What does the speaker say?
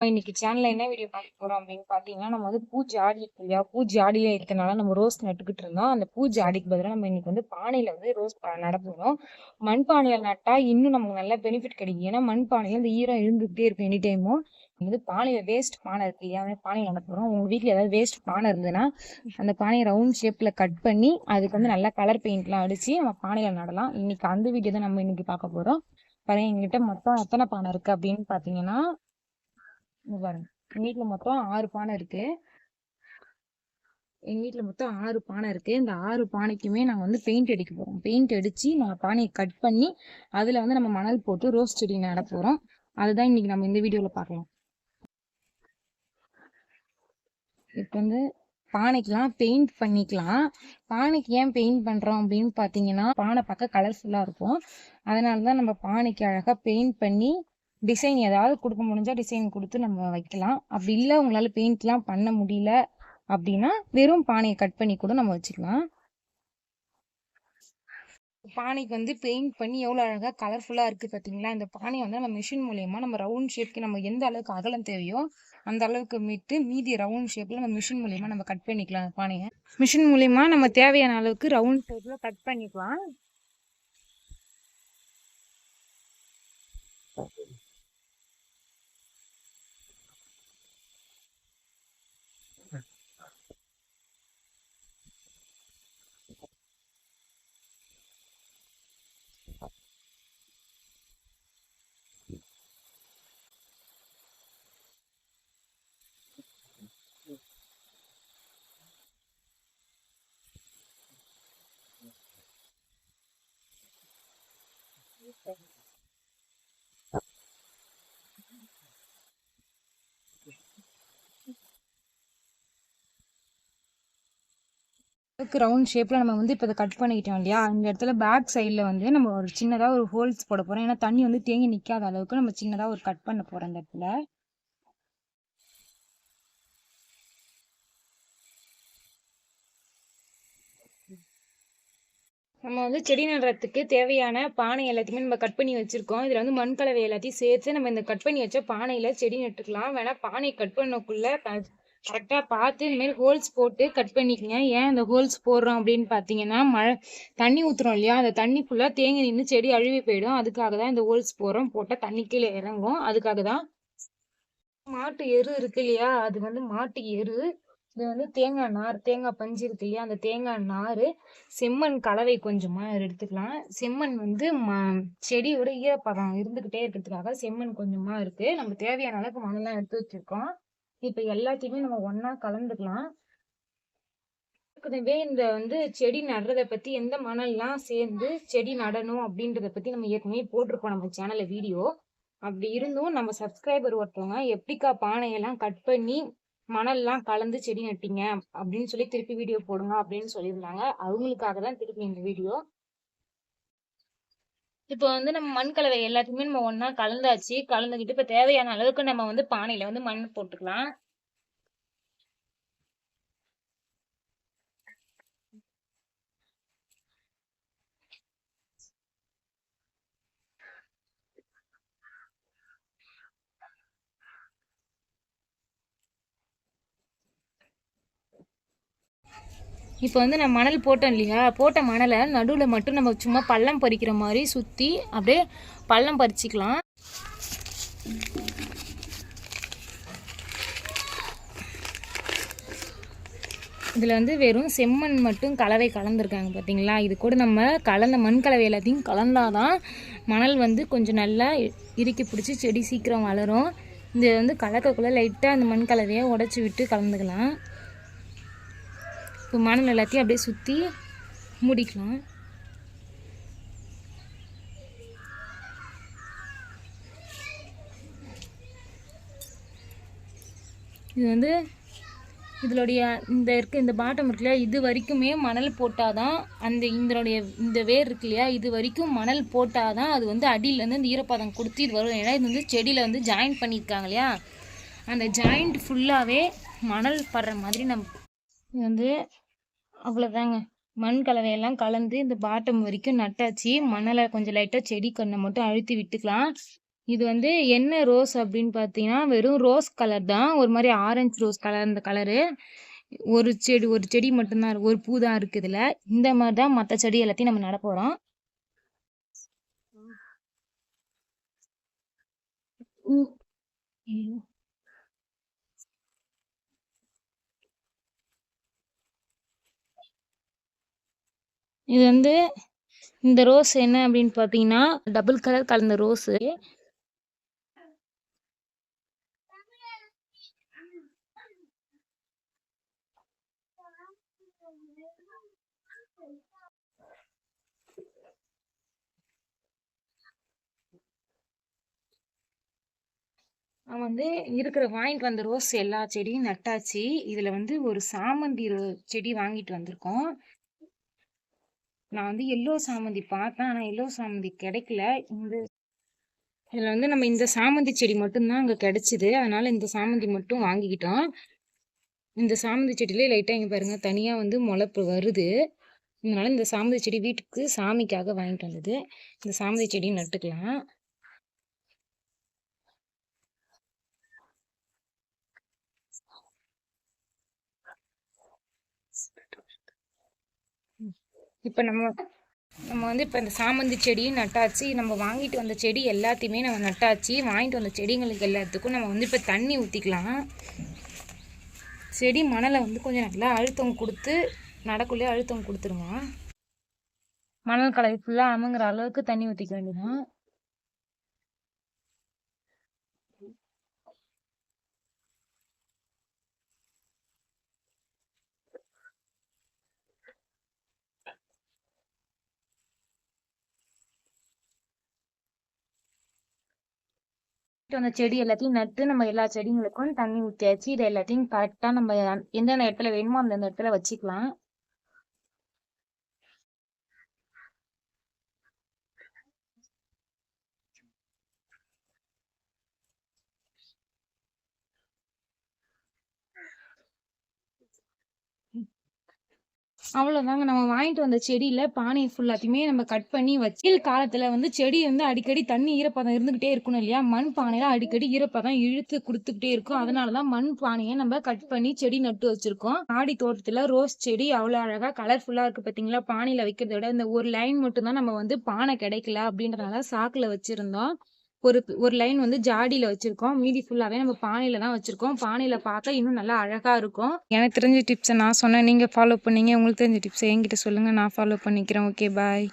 இன்னைக்கு சேனல்ல என்ன வீடியோ பார்க்க போறோம் அப்படின்னு பாத்தீங்கன்னா நம்ம வந்து பூ ஜாடி இருக்கு இல்லையா? பூ ஜாடியே இருக்கனால நம்ம ரோஸ் நட்டுக்கிட்டு இருந்தோம். அந்த பூ ஜாடிக்கு பதிலாக நம்ம இன்னைக்கு வந்து பானையில வந்து ரோஸ் நட போறோம். மண் பானையில நட்டா இன்னும் நமக்கு நல்ல பெனிஃபிட் கிடைக்கும். ஏன்னா மண் பானையில இந்த ஈரம் இருந்துகிட்டே இருக்கும் எனி டைமும் வந்து பானையில வேஸ்ட் பானை இருக்கு இல்லையா? அந்த பானையில நட போறோம். உங்க வீட்டுல ஏதாவது வேஸ்ட் பானை இருந்ததுன்னா அந்த பானையை ரவுண்ட் ஷேப்ல கட் பண்ணி அதுக்கு வந்து நல்லா கலர் பெயிண்ட்லாம் அடிச்சு நம்ம பானையில நடலாம். இன்னைக்கு அந்த வீடியோ தான் நம்ம இன்னைக்கு பார்க்க போறோம். பாருங்க எங்கிட்ட மொத்தம் எத்தனை பானை இருக்கு அப்படின்னு பாத்தீங்கன்னா பாருங்க. எங்கள் வீட்டில் மொத்தம் ஆறு பானை இருக்கு. எங்க வீட்டில் மொத்தம் ஆறு பானை இருக்கு. இந்த ஆறு பானைக்குமே நாங்க வந்து பெயிண்ட் அடிக்க போறோம். பெயிண்ட் அடிச்சு நான் பானையை கட் பண்ணி அதுல வந்து நம்ம மணல் போட்டு ரோஸ் செடி நட போறோம். அதுதான் இன்னைக்கு நம்ம இந்த வீடியோல பார்க்கலாம். இப்போ வந்து பானைக்கெல்லாம் பெயிண்ட் பண்ணிக்கலாம். பானைக்கு ஏன் பெயிண்ட் பண்றோம் அப்படின்னு பாத்தீங்கன்னா பானை பார்க்க கலர்ஃபுல்லா இருக்கும். அதனால தான் நம்ம பானைக்கு அழகா பெயிண்ட் பண்ணி டிசைன் ஏதாவது கொடுக்க முடிஞ்சால் டிசைன் கொடுத்து நம்ம வைக்கலாம். அப்படி இல்லை உங்களால் பெயிண்ட்லாம் பண்ண முடியல அப்படின்னா வெறும் பானையை கட் பண்ணி கூட நம்ம வச்சுக்கலாம். பானைக்கு வந்து பெயிண்ட் பண்ணி எவ்வளோ அழகாக கலர்ஃபுல்லாக இருக்குது பார்த்தீங்களா இந்த பானையை வந்து நம்ம மிஷின் மூலயமா நம்ம ரவுண்ட் ஷேப்க்கு நம்ம எந்த அளவுக்கு அகலம் தேவையோ அந்த அளவுக்கு விட்டு மீதி ரவுண்ட் ஷேப்பில் நம்ம மிஷின் மூலயமா நம்ம கட் பண்ணிக்கலாம் பானையை. மிஷின் மூலயமா நம்ம தேவையான அளவுக்கு ரவுண்ட் ஷேப்பில் கட் பண்ணிக்கலாம். ரவுண்ட் ஷேப்பில் நம்ம வந்து இப்போ அதை கட் பண்ணிக்கிட்டோம் இல்லையா? அந்த இடத்துல பேக் சைடில் வந்து நம்ம ஒரு சின்னதாக ஒரு ஹோல்ஸ் போட போகிறோம் ஏன்னா தண்ணி வந்து தேங்கி நிற்காத அளவுக்கு நம்ம சின்னதாக ஒரு கட் பண்ண போகிறோம் அந்த இடத்துல. நம்ம வந்து செடி நடுறதுக்கு தேவையான பானை எல்லாத்தையுமே நம்ம கட் பண்ணி வச்சுருக்கோம். இதில் வந்து மண் கலவை எல்லாத்தையும் சேர்த்து நம்ம இந்த கட் பண்ணி வச்ச பானையில் செடி நட்டுக்கலாம். வேணால் பானை கட் பண்ணக்குள்ள கரெக்டாக பார்த்து இந்தமாரி ஹோல்ஸ் போட்டு கட் பண்ணிக்கங்க. ஏன் இந்த ஹோல்ஸ் போடுறோம் அப்படின்னு பார்த்தீங்கன்னா மழை தண்ணி ஊற்றுறோம் இல்லையா? அந்த தண்ணி ஃபுல்லாக தேங்கி நின்று செடி அழுவி போயிடும். அதுக்காக தான் இந்த ஹோல்ஸ் போடுறோம். போட்டால் தண்ணி கீழே இறங்கும். அதுக்காக தான் மாட்டு எரு இருக்கு இல்லையா? அது வந்து மாட்டு எரு. இது வந்து தேங்காய் நார் தேங்காய் பஞ்சு இருக்கு இல்லையா? அந்த தேங்காய் நார் செம்மண் கலவை கொஞ்சமாக எடுத்துக்கலாம். செம்மண் வந்து ம செடியோட ஈரப்பதம் இருந்துக்கிட்டே இருக்கிறதுக்காக செம்மண் கொஞ்சமாக இருக்குது நம்ம தேவையான அளவுக்கு மண்ணெல்லாம் எடுத்து வச்சுருக்கோம். இப்போ எல்லாத்தையுமே நம்ம ஒன்றா கலந்துக்கலாம். ஏற்கனவே இந்த வந்து செடி நடுறதை பற்றி எந்த மணல்லாம் சேர்ந்து செடி நடணும் அப்படின்றத பற்றி நம்ம ஏற்கனவே போட்டிருப்போம் நம்ம சேனலில் வீடியோ. அப்படி இருந்தும் நம்ம சப்ஸ்கிரைபர் ஒருத்தவங்க எப்படிக்கா பானையெல்லாம் கட் பண்ணி மணல்லாம் கலந்து செடி நட்டிங்க அப்படின்னு சொல்லி திருப்பி வீடியோ போடுங்க அப்படின்னு சொல்லியிருந்தாங்க. அவங்களுக்காக தான் திருப்பி இந்த வீடியோ இப்போ வந்து நம்ம மண் கலவை எல்லாத்தையுமே நம்ம ஒன்றா கலந்தாச்சு கலந்துக்கிட்டு இப்போ தேவையான அளவுக்கு நம்ம வந்து பானையில் வந்து மண் போட்டுக்கலாம். இப்போ வந்து நான் மணல் போட்டோம் இல்லையா? போட்ட மணலை நடுவில் மட்டும் நம்ம சும்மா பள்ளம் பறிக்கிற மாதிரி சுற்றி அப்படியே பள்ளம் பறிச்சிக்கலாம். இதில் வந்து வெறும் செம்மண் மட்டும் கலவை கலந்துருக்காங்க பார்த்தீங்களா இது கூட நம்ம கலந்த மண் கலவை எல்லாத்தையும் கலந்தாதான் மணல் வந்து கொஞ்சம் நல்லா இறுக்கி பிடிச்சி செடி சீக்கிரம் வளரும். இது வந்து கலக்கக்குள்ளே லைட்டாக அந்த மண் கலவையை உடச்சி விட்டு கலந்துக்கலாம். இப்போ மணல் எல்லாத்தையும் அப்படியே சுற்றி மூடிக்கலாம். இது வந்து இதனுடைய இந்த இருக்க இந்த பாட்டம் இருக்கு இல்லையா? இது வரைக்குமே மணல் போட்டால் தான் அந்த இதனுடைய இந்த வேர் இருக்கு இல்லையா? இது வரைக்கும் மணல் போட்டால் தான் அது வந்து அடியிலேருந்து இந்த ஈரப்பதம் கொடுத்து இது வரும். ஏன்னா இது வந்து செடியில் வந்து ஜாயின் பண்ணியிருக்காங்க இல்லையா? அந்த ஜாயிண்ட் ஃபுல்லாகவே மணல் படுற மாதிரி நம்ம இது வந்து அவ்வளோதாங்க மண் கலவையெல்லாம் கலந்து இந்த பாட்டம் வரைக்கும் நட்டாச்சு. மணலை கொஞ்சம் லைட்டாக செடி கண்ணை மட்டும் அழுத்தி விட்டுக்கலாம். இது வந்து என்ன ரோஸ் அப்படின்னு பார்த்தீங்கன்னா வெறும் ரோஸ் கலர் தான். ஒரு மாதிரி ஆரஞ்சு ரோஸ் கலர் இந்த கலரு ஒரு செடி ஒரு செடி மட்டும்தான் ஒரு பூ தான் இருக்கு இதுல. இந்த மாதிரி தான் மற்ற செடி எல்லாத்தையும் நம்ம நட போறோம். இது வந்து இந்த ரோஸ் என்ன அப்படின்னு பார்த்தீங்கன்னா டபுள் கலர் கலந்த ரோஸு நான் வந்து இருக்கிற வாங்கிட்டு வந்த ரோஸ் எல்லா செடியும் நட்டாச்சு. இதுல வந்து ஒரு சாமந்தி செடி வாங்கிட்டு வந்திருக்கோம். நான் வந்து எல்லோ சாமந்தி பார்த்தேன். ஆனால் எல்லோ சாமந்தி கிடைக்கல. இந்த இதில் வந்து நம்ம இந்த சாமந்தி செடி மட்டும்தான் அங்கே கிடைச்சிது. அதனால் இந்த சாமந்தி மட்டும் வாங்கிக்கிட்டோம். இந்த சாமந்தி செடியிலே லைட்டாக இங்கே பாருங்கள் தனியாக வந்து முளைப்பு வருது. இதனால் இந்த சாமந்தி செடி வீட்டுக்கு சாமிக்காக வாங்கிட்டு வந்தது. இந்த சாமந்தி செடியும் நட்டுக்கலாம். இப்போ நம்ம நம்ம வந்து இப்போ இந்த சாமந்தி செடியும் நட்டாச்சு. நம்ம வாங்கிட்டு வந்த செடி எல்லாத்தையுமே நம்ம நட்டாச்சு. வாங்கிட்டு வந்த செடிங்களுக்கு எல்லாத்துக்கும் நம்ம வந்து இப்போ தண்ணி ஊற்றிக்கலாம் செடி மணலை வந்து கொஞ்சம் நல்லா அழுத்தம் கொடுத்து நடக்குள்ளே அழுத்தம் கொடுத்துருங்க மணல் கலவை ஃபுல்லாக அமுங்கிற அளவுக்கு தண்ணி ஊற்றிக்க வேண்டியதான் அந்த செடி எல்லாத்தையும் நட்டு நம்ம எல்லா செடிங்களுக்கும் தண்ணி ஊற்றியாச்சு இதை எல்லாத்தையும் கரெக்டாக நம்ம எந்தெந்த இடத்துல வேணுமோ அந்தந்த இடத்துல வச்சுக்கலாம். அவ்வளோதாங்க நம்ம வாங்கிட்டு வந்த செடியில் பானையை ஃபுல்லாத்தையுமே நம்ம கட் பண்ணி வச்சு காலத்தில் வந்து செடி வந்து அடிக்கடி தண்ணி ஈரப்பதம் இருந்துக்கிட்டே இருக்கணும் இல்லையா? மண் பானையில் அடிக்கடி ஈரப்பதம் இழுத்து கொடுத்துக்கிட்டே இருக்கும். அதனால தான் மண் பானையை நம்ம கட் பண்ணி செடி நட்டு வச்சுருக்கோம். ஆடி தோட்டத்தில் ரோஸ் செடி அவ்வளோ அழகாக கலர்ஃபுல்லாக இருக்குது பார்த்தீங்களா பானையில் வைக்கிறத விட இந்த ஒரு லைன் மட்டும் தான் நம்ம வந்து பானை கிடைக்கல அப்படின்றதுனால சாக்கில் வச்சுருந்தோம். ஒரு ஒரு லைன் வந்து ஜாடியில் வச்சுருக்கோம். மீதி ஃபுல்லாகவே நம்ம பானையில் தான் வச்சுருக்கோம். பானையில் பார்த்தா இன்னும் நல்லா அழகாக இருக்கும். எனக்கு தெரிஞ்ச டிப்ஸை நான் சொன்னேன். நீங்கள் ஃபாலோ பண்ணீங்க. உங்களுக்கு தெரிஞ்ச டிப்ஸை என்கிட்ட சொல்லுங்கள் நான் ஃபாலோ பண்ணிக்கிறேன். Okay bye